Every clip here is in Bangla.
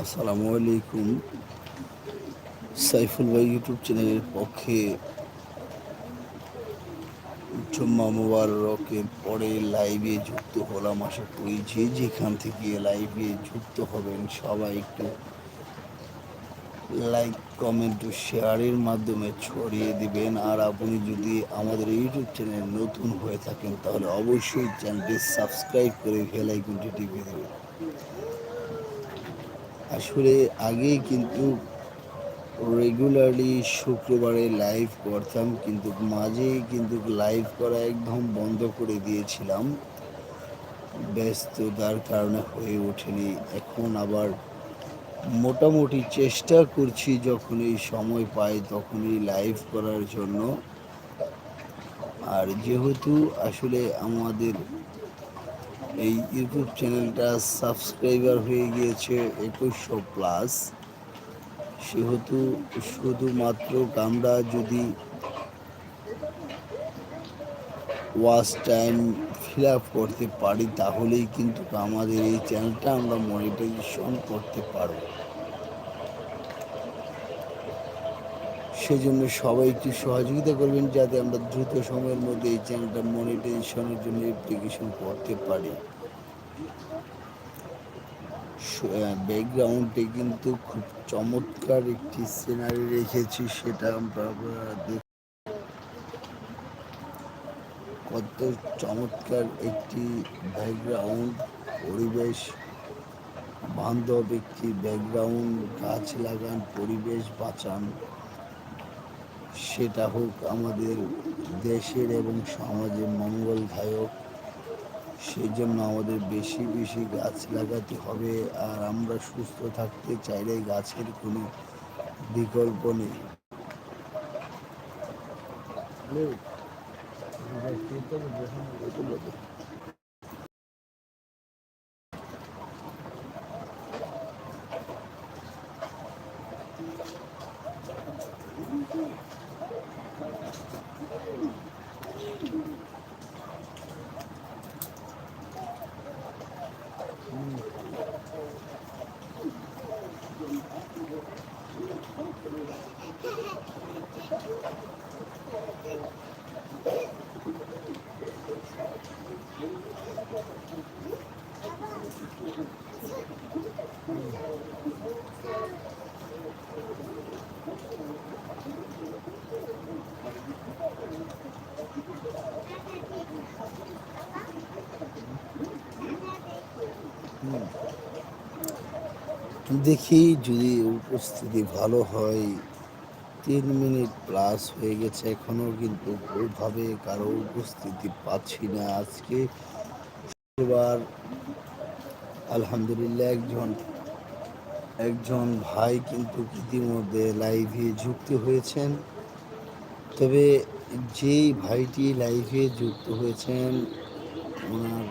আসসালামু আলাইকুম। সাইফুল ভাই ইউটিউব চ্যানেলের পক্ষে জুম্মা মুবারকের পরে লাইভে যুক্ত হলাম। আশা করি যে যেখান থেকে লাইভে যুক্ত হবেন সবাই একটু লাইক, কমেন্ট ও শেয়ারের মাধ্যমে ছড়িয়ে দিবেন। আর আপনি যদি আমাদের ইউটিউব চ্যানেল নতুন হয়ে থাকেন, তাহলে অবশ্যই চ্যানেলটি সাবস্ক্রাইব করে বেল আইকনটি টিপে দেবেন। আসলে আগেই কিন্তু রেগুলারলি শুক্রবারে লাইভ করতাম, কিন্তু মাঝে কিন্তু লাইভ করা একদম বন্ধ করে দিয়েছিলাম। ব্যস্ততার কারণে হয়ে ওঠেনি। এখন আবার মোটামুটি চেষ্টা করছি যখনই সময় পাই তখনই লাইভ করার জন্য। আর যেহেতু আসলে আমাদের এই ইউটিউব চ্যানেলটা সাবস্ক্রাইবার হয়ে গিয়েছে একুশশো প্লাস সেহেতু শুধুমাত্র আমরা যদি ওয়াচ টাইম ফিল আপ করতে পারি, তাহলেই কিন্তু আমাদের এই চ্যানেলটা আমরা মনিটাইজেশন করতে পারব। সেজন্য সবাই একটু সহযোগিতা করবেন যাতে আমরা দ্রুত সময়ের মধ্যে এই চ্যানেলটা মনিটাইজেশনের জন্য অ্যাপ্লিকেশন করতে পারি। ব্যাকগ্রাউন্ডে কিন্তু খুব চমৎকার একটি সিনারি রেখেছি, সেটা আমরা কত চমৎকার একটি ব্যাকগ্রাউন্ড পরিবেশ, বান্ধব একটি ব্যাকগ্রাউন্ড গাছ লাগান, পরিবেশ বাঁচান। সেটা হোক আমাদের দেশের এবং সমাজের মঙ্গলদায়ক সেই জন্য আমাদের বেশি বেশি গাছ লাগাতে হবে আর আমরা সুস্থ থাকতে চাইলে গাছের কোনো বিকল্প নেই। দেখি যদি উপস্থিতি ভালো হয়, তিন মিনিট প্লাস হয়ে গেছে এখনও কিন্তু ওইভাবে কারও উপস্থিতি পাচ্ছি না আজকে। এবার আলহামদুলিল্লাহ একজন একজন ভাই কিন্তু ইতিমধ্যে লাইভে যুক্ত হয়েছেন। তবে যেই ভাইটি লাইভে যুক্ত হয়েছেন, ওনার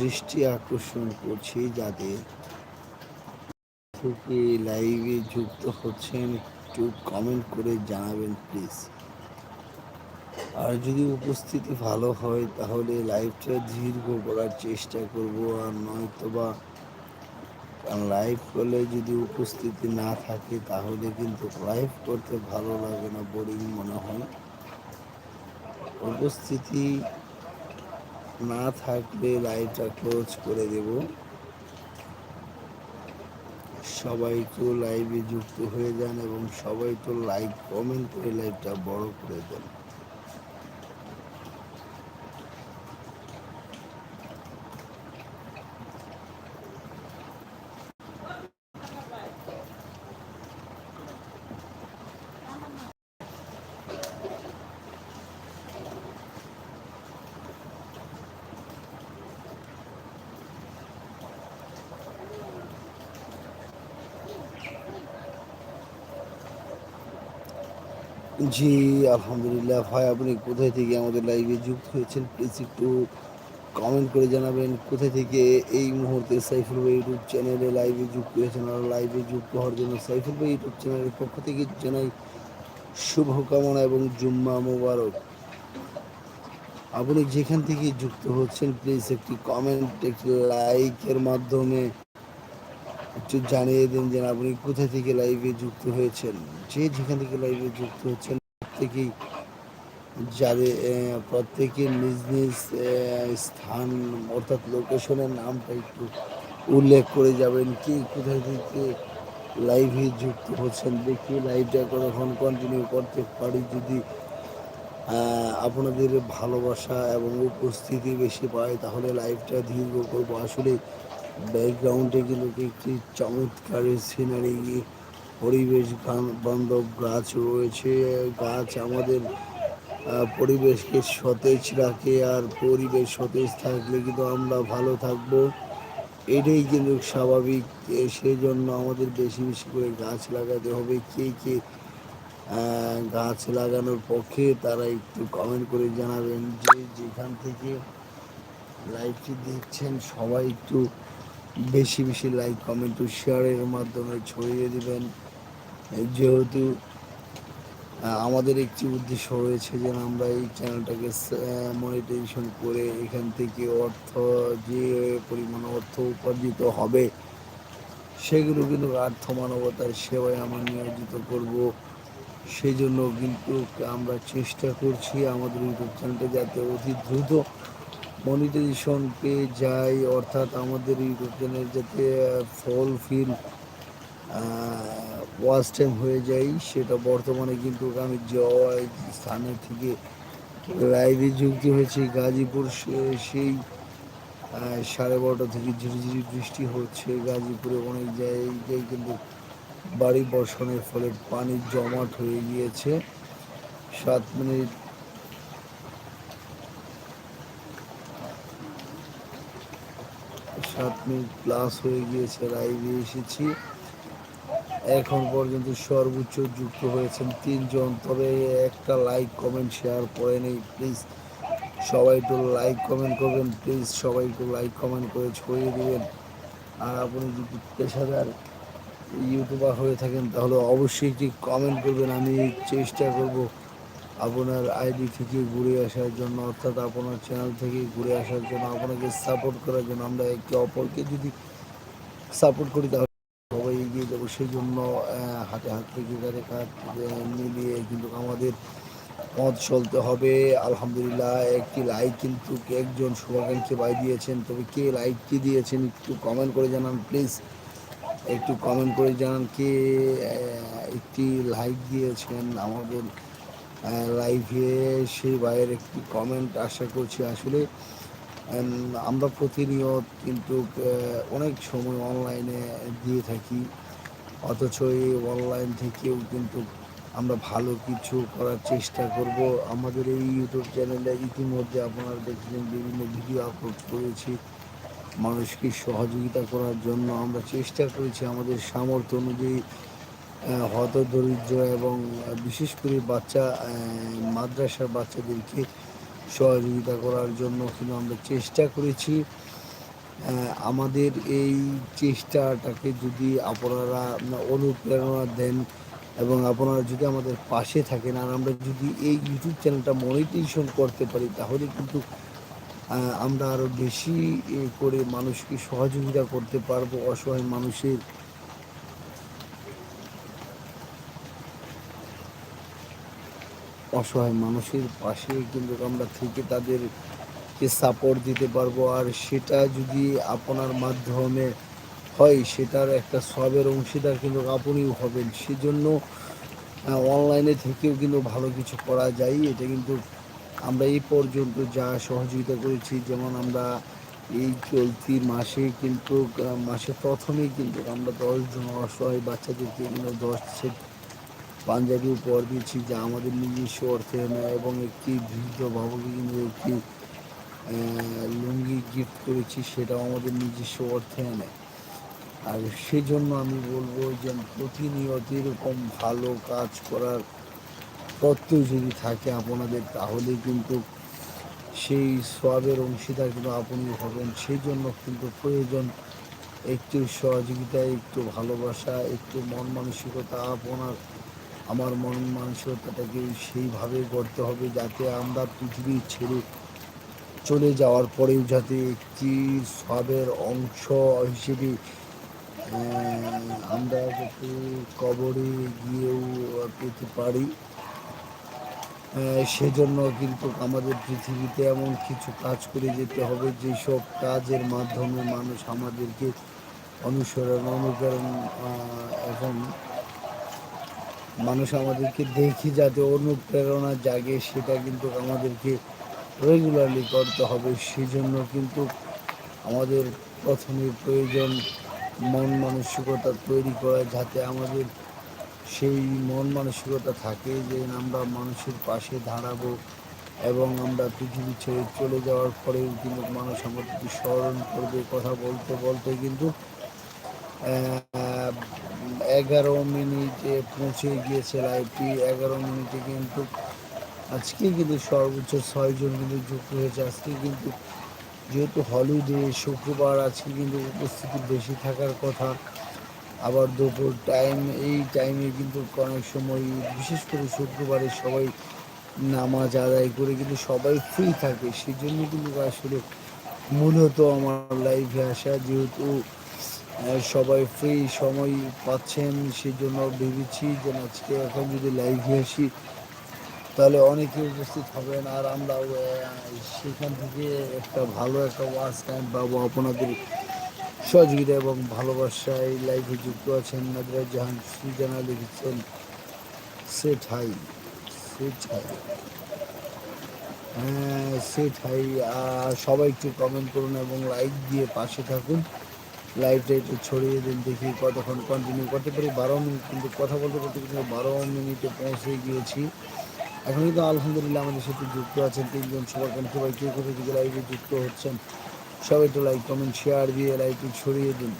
দৃষ্টি আকর্ষণ করছি যাতে থেকে লাইভে যুক্ত হচ্ছেন, একটু কমেন্ট করে জানাবেন প্লিজ আর যদি উপস্থিতি ভালো হয়, তাহলে লাইভটা দীর্ঘ করার চেষ্টা করব, আর নয়তো বা কারণ লাইভ করলে যদি উপস্থিতি না থাকে, তাহলে কিন্তু লাইভ করতে ভালো লাগে না বোরিং মনে হয়। উপস্থিতি না থাকলে লাইভটা ক্লোজ করে দেব। সবাই তো লাইভে যুক্ত হয়ে যান এবং সবাই তো লাইক কমেন্ট করে লাইভটা বড় করে দেন। জি, আলহামদুলিল্লাহ। ভাই, আপনি কোথায় থেকে আমাদের লাইভে যুক্ত হয়েছেন প্লিজ একটু কমেন্ট করে জানাবেন, কোথায় থেকে এই মুহূর্তে সাইফুল ভাই ইউটিউব চ্যানেলে লাইভে যুক্ত হয়েছেন আর লাইভে যুক্ত হওয়ার জন্য সাইফুল ভাই ইউটিউব চ্যানেলের পক্ষ থেকে জানাই শুভকামনা এবং জুম্মা মোবারক। আপনি যেখান থেকে যুক্ত হচ্ছেন প্লিজ একটি কমেন্ট একটি লাইকের মাধ্যমে জানিয়ে দিন যে আপনি কোথা থেকে লাইভে যুক্ত হয়েছেন। যে যেখান থেকে লাইভে যুক্ত হচ্ছেন প্রত্যেকেই যাদের আহ, প্রত্যেকের নিজ নিজ স্থান অর্থাৎ লোকেশনের নামটা একটু উল্লেখ করে যাবেন কি কোথায় থেকে লাইভে যুক্ত হচ্ছেন। দেখি লাইভটা কতক্ষণ কন্টিনিউ করতে পারি যদি আপনাদের ভালোবাসা এবং উপস্থিতি বেশি পায় তাহলে লাইভটা দীর্ঘ করব। আসলে ব্যাকগ্রাউন্ডে কিন্তু একটি চমৎকার সিনারি পরিবেশ বান্ধব গাছ রয়েছে গাছ আমাদের পরিবেশকে সতেজ রাখে আর পরিবেশ সতেজ থাকলে কিন্তু আমরা ভালো থাকব। এটাই কিন্তু স্বাভাবিক এ, সেই জন্য আমাদের বেশি বেশি করে গাছ লাগাতে হবে। কে কে গাছ লাগানোর পক্ষে তারা একটু কমেন্ট করে জানাবেন যে যেখান থেকে লাইভটি দেখছেন সবাই একটু বেশি বেশি লাইক কমেন্ট ও শেয়ারের মাধ্যমে ছড়িয়ে দিবেন। যেহেতু আমাদের একটি উদ্দেশ্য রয়েছে যে আমরা এই চ্যানেলটাকে মনিটাইজেশন করে এখান থেকে অর্থ যে পরিমাণ অর্থ উপার্জিত হবে, সেগুলো কিন্তু আর্থ মানবতার সেবায় আমরা নিয়োজিত করব। সেই জন্য কিন্তু আমরা চেষ্টা করছি আমাদের ইউটিউব চ্যানেলটা যাতে অতি দ্রুত মনিটাইজেশন পেয়ে যায়, অর্থাৎ আমাদের ইউটিউব যাতে ফল, ফিল ওয়াচ টাইম হয়ে যায়, সেটা বর্তমানে কিন্তু আমি যে স্থানে থেকে লাইভে যুক্ত হয়েছি। গাজীপুর সেই সাড়ে বারোটা থেকে ঝিরিঝিরি বৃষ্টি হচ্ছে। গাজীপুরে অনেক জায়গায় কিন্তু বাড়ি বর্ষণের ফলে পানি জমাট হয়ে গিয়েছে। সাত মিনিট সাত মিনিট প্লাস হয়ে গিয়েছে লাইভে এসেছি। এখন পর্যন্ত সর্বোচ্চ যুক্ত হয়েছেন তিনজন, তবে একটা লাইক কমেন্ট শেয়ার করে নেই প্লিজ সবাই একটু লাইক কমেন্ট করবেন প্লিজ সবাই একটু লাইক কমেন্ট করে ছড়িয়ে দেবেন। আর আপনি যদি পেশাদার ইউটিউবার হয়ে থাকেন, তাহলে অবশ্যই একটি কমেন্ট করবেন। আমি চেষ্টা করব আপনার আইডি থেকে ঘুরে আসার জন্য অর্থাৎ আপনার চ্যানেল থেকে ঘুরে আসার জন্য আপনাকে সাপোর্ট করার জন্য আমরা একে অপরকে যদি সাপোর্ট করি তাহলে সবাই এগিয়ে যাব। সেই জন্য হাতে হাত থেকে কাঁধ আহ, মিলিয়ে কিন্তু আমাদের পথ চলতে হবে। আলহামদুলিল্লাহ একটি লাইক কিন্তু একজন শুভাকাঙ্ক্ষী বাই দিয়েছেন। তবে কে লাইকটি দিয়েছেন একটু কমেন্ট করে জানান প্লিজ একটু কমেন্ট করে জানান কে একটি লাইক দিয়েছেন আমাদের লাইভে সেই ভাইয়ের একটি কমেন্ট আশা করছি আসলে আমরা প্রতিনিয়ত কিন্তু অনেক সময় অনলাইনে দিয়ে থাকি, অথচ এই অনলাইন থেকেও কিন্তু আমরা ভালো কিছু করার চেষ্টা করব। আমাদের এই ইউটিউব চ্যানেলে ইতিমধ্যে আপনারা দেখলেন বিভিন্ন ভিডিও আপলোড করেছি, মানুষকে সহযোগিতা করার জন্য আমরা চেষ্টা করেছি। আমাদের সামর্থ্য অনুযায়ী হত দরিদ্র এবং বিশেষ করে বাচ্চা মাদ্রাসার বাচ্চাদেরকে সহযোগিতা করার জন্য কিন্তু আমরা চেষ্টা করেছি। আমাদের এই চেষ্টাটাকে যদি আপনারা অনুপ্রেরণা দেন এবং আপনারা যদি আমাদের পাশে থাকেন আর আমরা যদি এই ইউটিউব চ্যানেলটা মনিটাইজেশন করতে পারি, তাহলে কিন্তু আমরা আরও বেশি করে মানুষকে সহযোগিতা করতে পারব, অসহায় মানুষের অসহায় মানুষের পাশে কিন্তু আমরা থেকে তাদেরকে সাপোর্ট দিতে পারব। আর সেটা যদি আপনার মাধ্যমে হয়, সেটার একটা সবের অংশীদার কিন্তু আপনিও হবেন। সেজন্য অনলাইনে থেকেও কিন্তু ভালো কিছু করা যায়। এটা কিন্তু আমরা এই পর্যন্ত যা সহযোগিতা করেছি, যেমন আমরা এই চলতি মাসে কিন্তু মাসে প্রথমেই কিন্তু আমরা দশজন অসহায় বাচ্চাদেরকে দশ সেট পাঞ্জাবি উপহার দিয়েছি, যা আমাদের নিজস্ব অর্থে নেয় এবং একটি বৃদ্ধ বাবাকে কিন্তু একটি লুঙ্গি গিফট করেছি, সেটাও আমাদের নিজস্ব অর্থে নেয়। আর সেজন্য আমি বলব যে প্রতিনিয়ত এরকম ভালো কাজ করার প্রত্যয় যদি থাকে আপনাদের, তাহলে কিন্তু সেই সবের অংশীদার কিন্তু আপনি হবেন। সেই জন্য কিন্তু প্রয়োজন একটু সহযোগিতা, একটু ভালোবাসা, একটু মন মানসিকতা আপনার আমার মন মানসিকতাটাকে সেইভাবে গড়তে হবে যাতে আমরা পৃথিবী ছেড়ে চলে যাওয়ার পরেও যাতে একটি সবের অংশ হিসেবে আমরা যাতে কবরে গিয়েও পেতে পারি। সেজন্য কিন্তু আমাদের পৃথিবীতে এমন কিছু কাজ করে যেতে হবে, যেসব কাজের মাধ্যমে মানুষ আমাদেরকে অনুসরণ, অনুকরণ এবং মানুষ আমাদেরকে দেখি যাতে অনুপ্রেরণা জাগে, সেটা কিন্তু আমাদেরকে রেগুলারলি করতে হবে। সেজন্য কিন্তু আমাদের প্রথমে প্রয়োজন মন মানসিকতা তৈরি করা, যাতে আমাদের সেই মন মানসিকতা থাকে যে আমরা মানুষের পাশে দাঁড়াবো এবং আমরা পৃথিবী ছেড়ে চলে যাওয়ার পরেও কিন্তু মানুষ আমাদেরকে স্মরণ করবে কথা বলতে বলতে কিন্তু এগারো মিনিটে পৌঁছে গিয়েছে লাইভটি এগারো মিনিটে কিন্তু আজকে কিন্তু সর্বোচ্চ ছয়জন কিন্তু যুক্ত হয়েছে। আজকে কিন্তু যেহেতু হলিডে শুক্রবার, আজকে কিন্তু উপস্থিতি বেশি থাকার কথা। আবার দুপুর টাইম এই টাইমে কিন্তু অনেক সময়, বিশেষ করে শুক্রবারে সবাই নামাজ আদায় করে কিন্তু সবাই ফ্রি থাকে। সেই জন্য কিন্তু আসলে মূলত আমার লাইফে আসা যেহেতু সবাই ফ্রি সময় পাচ্ছেন সেই জন্য ভেবেছি যে আজকে এখন যদি লাইভে আসি, তাহলে অনেকে উপস্থিত হবেন আর আমরাও সেখান থেকে একটা ভালো একটা ওয়াচ টাইম পাবো। আপনাদের সহযোগিতা এবং ভালোবাসায় লাইভে যুক্ত আছেন নাদিরা জাহান, সুজানা লিখেছেন, সেট হাই সেট হাই। হ্যাঁ সেট হাই। সবাই একটু কমেন্ট করুন এবং লাইক দিয়ে পাশে থাকুন। লাইভটা টাইট ছড়িয়ে দিন, দেখি কতক্ষণ কন্টিনিউ করতে পারি। বারো মিনিট কিন্তু কথা বলতে বলতে কিন্তু বারো মিনিটে পৌঁছে গিয়েছি। এখন কিন্তু আলহামদুলিল্লাহ আমাদের সাথে যুক্ত আছেন তিনজন সবার কেন সবাই কেউ কোথাও থেকে লাইভে যুক্ত হচ্ছেন? সবাই তো লাইক কমেন্ট শেয়ার দিয়ে লাইভটি ছড়িয়ে দিন।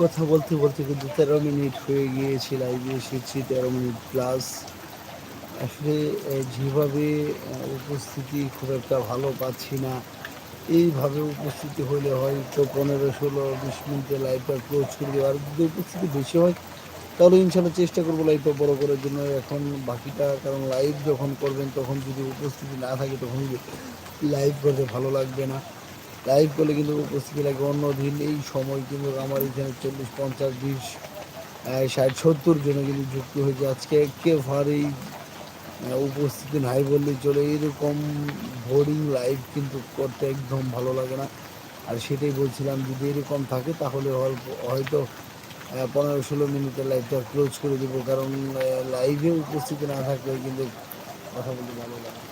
কথা বলতে বলতে কিন্তু তেরো মিনিট হয়ে গিয়েছে লাইভে এসেছি, তেরো মিনিট প্লাস আসলে যেভাবে উপস্থিতি খুব একটা ভালো পাচ্ছি না। এইভাবে উপস্থিতি হলে হয়তো পনেরো, ষোলো, বিশ মিনিটে লাইভটা ক্লোজ করে দেওয়া। আর যদি উপস্থিতি বেশি হয়, তাহলে ইনশাল্লাহ চেষ্টা করব লাইভটা বড় করার জন্য। এখন বাকিটা, কারণ লাইভ যখন করবেন, তখন যদি উপস্থিতি না থাকে, তখন লাইভ করতে ভালো লাগবে না। লাইভ করলে কিন্তু উপস্থিতি লাগে অন্য দিন এই সময় কিন্তু আমার এখানে চল্লিশ, পঞ্চাশ, বিশ ষাট, সত্তর জনে কিন্তু যুক্ত হয়েছে। আজকে একেবারেই উপস্থিতি নাই বললেই চলে। এরকম বোরিং লাইভ কিন্তু করতে একদম ভালো লাগে না। আর সেটাই বলছিলাম, যদি এরকম থাকে তাহলে হয়তো পনেরো, ষোলো মিনিটের লাইভটা ক্লোজ করে দেবো। কারণ লাইভে উপস্থিতি না থাকলে কিন্তু কথা বলতে ভালো লাগে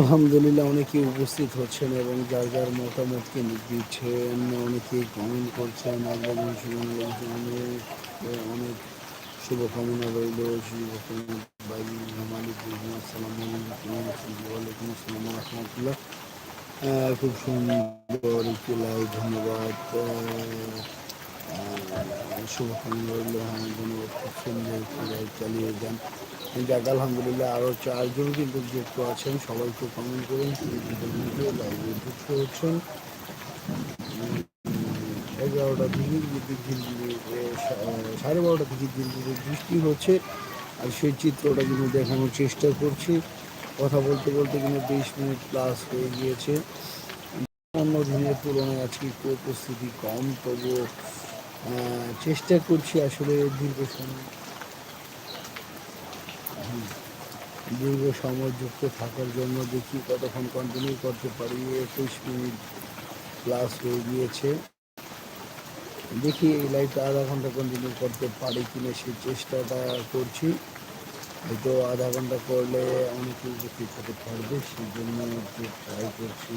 আলহামদুলিল্লাহ, অনেকে উপস্থিত হচ্ছেন এবং যার যার মতামতকে দিচ্ছেন অনেকেই কমেন্ট করছেন। অনেক শুভকামনা রইল। শুভকামনা খুব সুন্দর একটি লাইভ ধন্যবাদ। শুভকামনা খুব সুন্দর চালিয়ে যান। যাক আলহামদুলিল্লাহ আরও চারজন কিন্তু যুক্ত আছেন, সবাইকে কমেন্ট করুন যুক্ত হচ্ছেন। এগারোটা থেকে ঝিলঝিলি সাড়ে বারোটা থেকে ঝিলঝিলি বৃষ্টি হচ্ছে, আর সেই চিত্রটা কিন্তু দেখানোর চেষ্টা করছি। কথা বলতে বলতে কিন্তু বিশ মিনিট প্লাস হয়ে গিয়েছে। অন্য দিনের তুলনায় আজকে একটু উপস্থিতি কম, তবুও চেষ্টা করছি আসলে দীর্ঘ সময়। দীর্ঘ সময় যুক্ত থাকার জন্য দেখি কতক্ষণ কন্টিনিউ করতে পারি। একুশ মিনিট প্লাস হয়ে গিয়েছে। দেখি এই লাইভটা আধা ঘণ্টা কন্টিনিউ করতে পারি কিনা সেই চেষ্টাটা করছি। হয়তো আধা ঘণ্টা করলে অনেক উপকৃত হতে পারবে, সেই জন্য ট্রাই করছি।